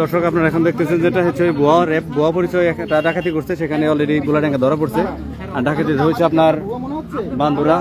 দর্শক, আপনারা এখন দেখতেছেন যেটা হচ্ছে ভুয়া র্যাব ভুয়া পরিচয় ডাকাতি করছে, সেখানে অলরেডি গোলাডাঙ্গা ধরা পড়ছে। আর ডাকাতি হয়েছে আপনার বান্দুরা।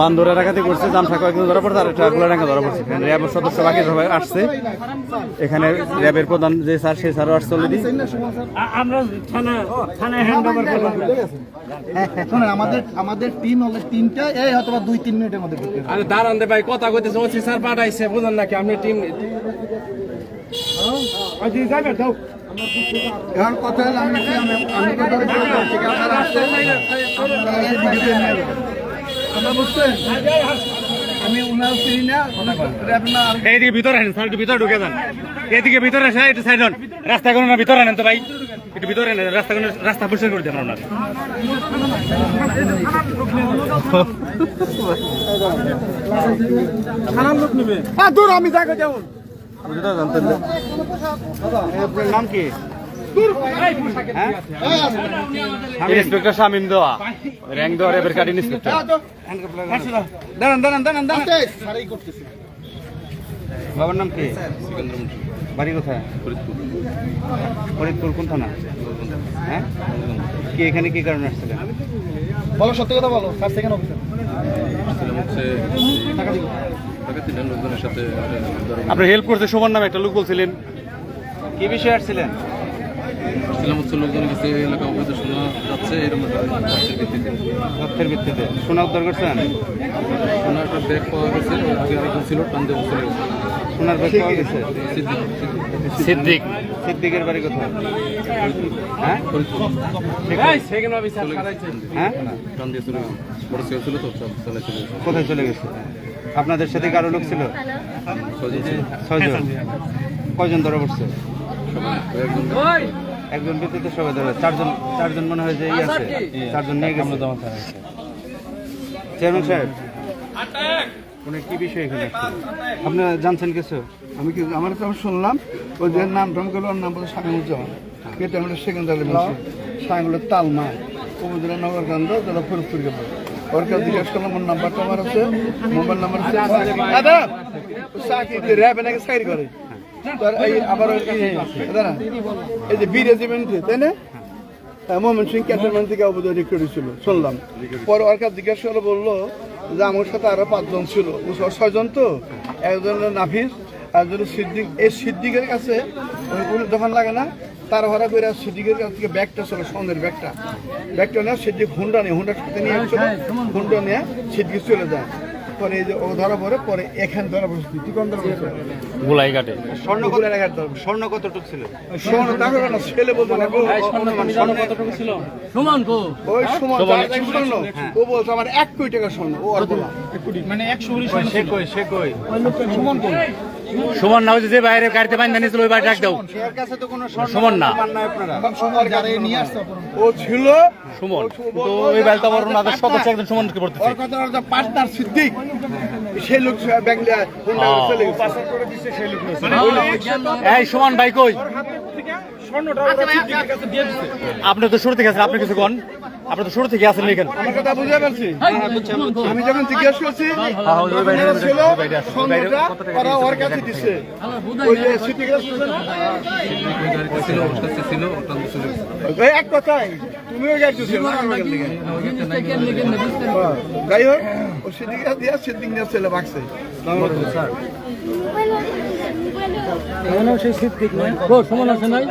বান্দুরা ডাকাতি করছে জামসা কয়েকজন ধরা পড়ছে আর একটা গোলাডাঙ্গা ধরা পড়ছে। এখানে র্যাবের সদস্য বাকি সবাই আসছে। এখানে র্যাবের প্রধান যে স্যার সেই স্যারও আসছে অলরেডি আমরা থানা থানায় হ্যান্ড ওভার করলাম। শোনেন আমাদের আমাদের টিম হলে তিনটা এই হয়তো বা দুই তিন মিনিটের মধ্যে যাবে। আরে দাঁড়ান দে ভাই কথা কইতেছে ওসি স্যার পাঠাইছে বুঝেন নাকি আপনি টিম এখন কথা হলো আমি আমি আমি তো ধরে আপনারা নিয়ে যাবেন। বুঝছেন? আমি উনার চিনি না এইদিকে ভিতরে আনেন স্যার একটু ভিতরে ঢুকে যান। এদিকে ভিতরে আসেন একটু সাইড হন। রাস্তা কোনো না ভিতরে আনেন তো ভাই। একটু ভিতরে আনেন রাস্তা কোনো রাস্তা পরিষ্কার করে দেন আপনার হ্যাঁ, দূর আমি যাকে যেমন নাম কি? ইন্সপেক্টর শামিম দেওয়া র্যাঙ্ক দেওয়া রেবের কার্ড ইন্সপেক্টর। দাঁড়ান দাঁড়ান দাঁড়ান দাঁড়ান। বাবার নাম কি? বাড়ি কোথায়? ফরিদপুর কোন থানা? হ্যাঁ? কি এখানে কি কারণে আসছিলেন? বলো সত্যি কথা বলো। সেকেন্ড অফিসার আপনি হেল্প করতে সুমন নামে একটা লোক বলছিলেন। কি বিষয়ে আসছিলেন? ছিলাম হচ্ছে লোকজনের কাছে এলাকা অবৈধ শোনা যাচ্ছে এরকম তথ্যের ভিত্তিতে। তথ্যের ভিত্তিতে। সোনা উদ্ধার করছেন? শোনা একটা ব্যাগ পাওয়া গেছে আগে আরেকজন ছিল সোনার ব্যাগ পাওয়া গেছে? সিদ্দিক সিদ্দিক। সিদ্দিক। সিদ্দিকের বাড়ি কোথায়? হ্যাঁ? হ্যাঁ? কোথায় চলে গেছে? আপনাদের সাথে কারও লোক ছিল? কয়জন ধরা পড়ছে? একজন ব্যক্তিতে সবাই ধরে চারজন চারজন মনে হয় যে ই আছে। চারজন নিয়ে গেছে। চেয়ারম্যান সাহেব, উনি কি বিষয় এখানে জানছেন কিছু? আমি কি আমার শুনলাম, ওই যে নাম নাম এটা তালমা। উপজেলা নগরকান্দ যারা ফরিদপুর গেল ওর জিজ্ঞাসা করলাম, ওর আছে মোবাইল নাম্বার আছে। দাদা চাকরি র্যাবে নাকি চাকরি করে? তার এই আবার দাদা এই যে বি রেজিমেন্টে তাই না? মোহাম্মদ সিং থেকে শুনলাম। পরে ওর জিজ্ঞাসা করে বলল যে আমার সাথে আরও পাঁচজন ছিল। ছয়জন তো, একজন হলো নাফিস একজন সিদ্দিক এই সিদ্দিকের কাছে কোনো দোকান লাগে না তার ভাড়া করে সিদ্দিকের কাছ থেকে ব্যাগটা ছিল সন্ধ্যের ব্যাগটা। ব্যাগটা নিয়ে সিদ্দিক হুন্ডা নিয়ে হুন্ডার সাথে নিয়ে আসছিল হুন্ডা নিয়ে সিদ্দিক চলে যায়। পরে এই যে ও ধরা পড়ে পরে এখান ধরা পড়ছে তুই কোন ধরা গোলাই ঘাটে স্বর্ণ কত ঘাট ধরা স্বর্ণ কতটুক ছিল? তাকে না ছেলে বলতো না গো। কতটুকু ছিল? সুমান কো। ওই এক স্বর্ণ, ও বলছে আমার এক কোটি টাকা স্বর্ণ ও আর বলা। সে কই সে কই? সুমন না হচ্ছে যে বাইরে গাড়িতে বাইন্দা নিয়েছিল ওই বাড়ি ডাক দাও। এর কাছে তো কোনো স্বর্ণ সুমন না। পান ও ছিল? সুমন তো ওই বাড়িতে আবার ওনাদের সদস্য একজন সুমনকে পড়তেছে। ওর পার্টনার সিদ্দিক সেই লোক এই সুমন ভাই কই? আপনি তো শুরু থেকে আছেন আপনি কিছু কোন? আপনি তো শুরু থেকে আছেন এখানে। আমার কথা বুঝতে পারছি আমি যখন জিজ্ঞেস করছি হ্যাঁ, ছিল ওরা ওর কাছে দিচ্ছে ওই যে সিটি গ্যাস ছিল এক কথাই তুমিও থেকে। হ্যাঁ, যাই হোক ও সিদ্দিক গ্যাস দিয়া সিদ্দিক গ্যাস ছেলে ভাগছে সুমন আছে নাই?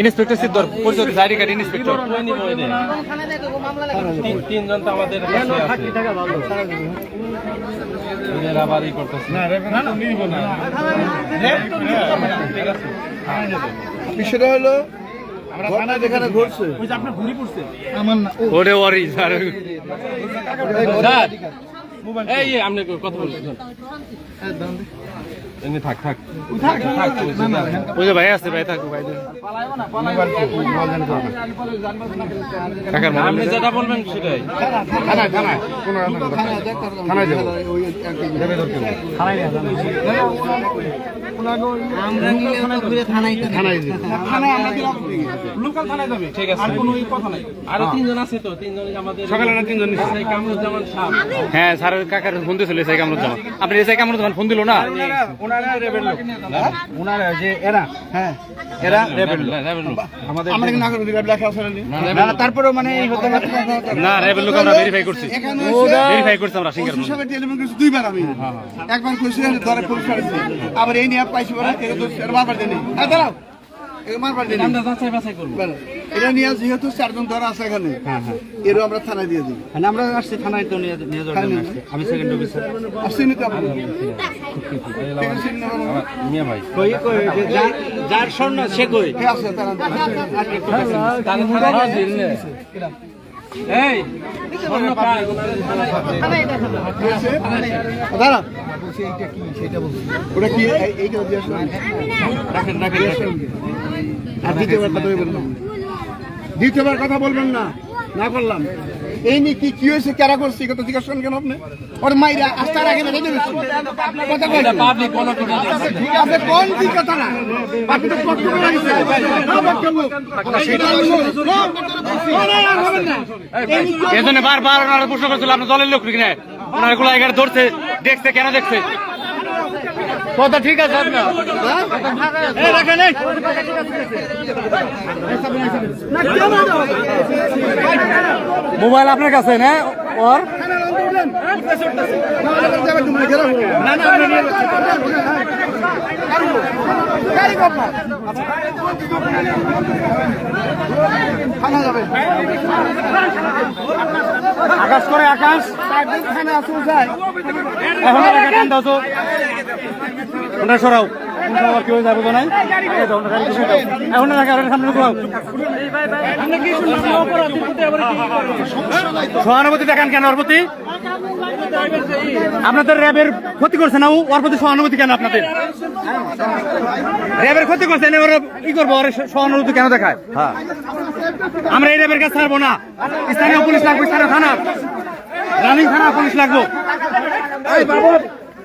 ইন্সপেক্টর সিদ্ধর পরিচয় জারি কার্ড ইন্সপেক্টর। তিনজন তো আমাদের আবার ই করতেছে বিষয়টা হলো যেখানে ঘটছে আমার না ওরে ওরি স্যার স্যার এই এই, আপনি কথা বলছেন এমনি থাক থাক। ওই যে ভাই আছে ভাই থাকো ভাই আপনি যেটা বলবেন সেটাই। সেই হ্যাঁ। স্যারের কাকার ফোন দিয়েছিল এসআই কামরুজ্জামান। আপনি এসআই কামরুজ্জামান ফোন দিল না ওনারা যে এরা হ্যাঁ। এরা রেবেল আমাদের আমরা কিন্তু নাগরিক লেখা আছে না না তারপরেও মানে এই হতে না রেবেল লোক আমরা ভেরিফাই করছি। ভেরিফাই করছি আমরা সিঙ্গার ওসি টেলিফোন করেছি দুইবার আমি। একবার কইছি ধরে পুলিশ আসছে আবার এই নিয়ে পাইছি বলে এর মারবার দেনি হ্যাঁ দাঁড়াও। এর মারবার দেনি আমরা যাচাই বাছাই করব। এটা নিয়ে যেহেতু চারজন ধরা আছে এখানে এরও আমরা থানায় দিয়ে দিই। মানে আমরা আসছি থানায় তো নিয়ে নিয়ে যাওয়ার জন্য আসছি। আমি সেকেন্ড অফিসার আসছি নিতে আপনার। ঠিক আছে চিনি না বাবা? মিয়া ভাই। কই কই যার- স্বর্ণ সে কই? আছে তারা থানায় এই স্বর্ণ পায় দাঁড়া। ওটা কি এইটা দিয়ে আসলাম রাখেন রাখেন রাখেন। আর দ্বিতীয়বার কথা বলবেন না। দ্বিতীয়বার কথা বলবেন না। না করলাম এই নিয়ে কি কি হয়েছে? কেরা করছে? কত জিজ্ঞাসা করেন কেন আপনি? ওর মাইরা আস্তার আগে না রেখে দিচ্ছি কথা কই পাবলিক বলা ঠিক আছে কোন কি কথা না? আপনি তো করে রাখছেন সেটা এই জন্য বারবার ওনারা প্রশ্ন করছিল আপনার দলের লোক কিনা ওনারগুলো এখানে ধরছে দেখছে কেন দেখছে? কথা ঠিক আছে আপনার। মোবাইল আপনার কাছে না ওর না না আকাশ করে আকাশ। এখন সরাও। সহানুভূতি দেখান কেন ওর প্রতি আপনাদের র্যাবের ক্ষতি করছে না প্রতি সহানুভূতি কেন আপনাদের? র্যাবের ক্ষতি করছে ওরা কি করব, ওর সহানুভূতি কেন দেখায়? আমরা এই র্যাবের কাছে ছাড়বো না। স্থানীয় পুলিশ লাগবে, স্থানীয় থানা। রানিং থানা পুলিশ লাগবো।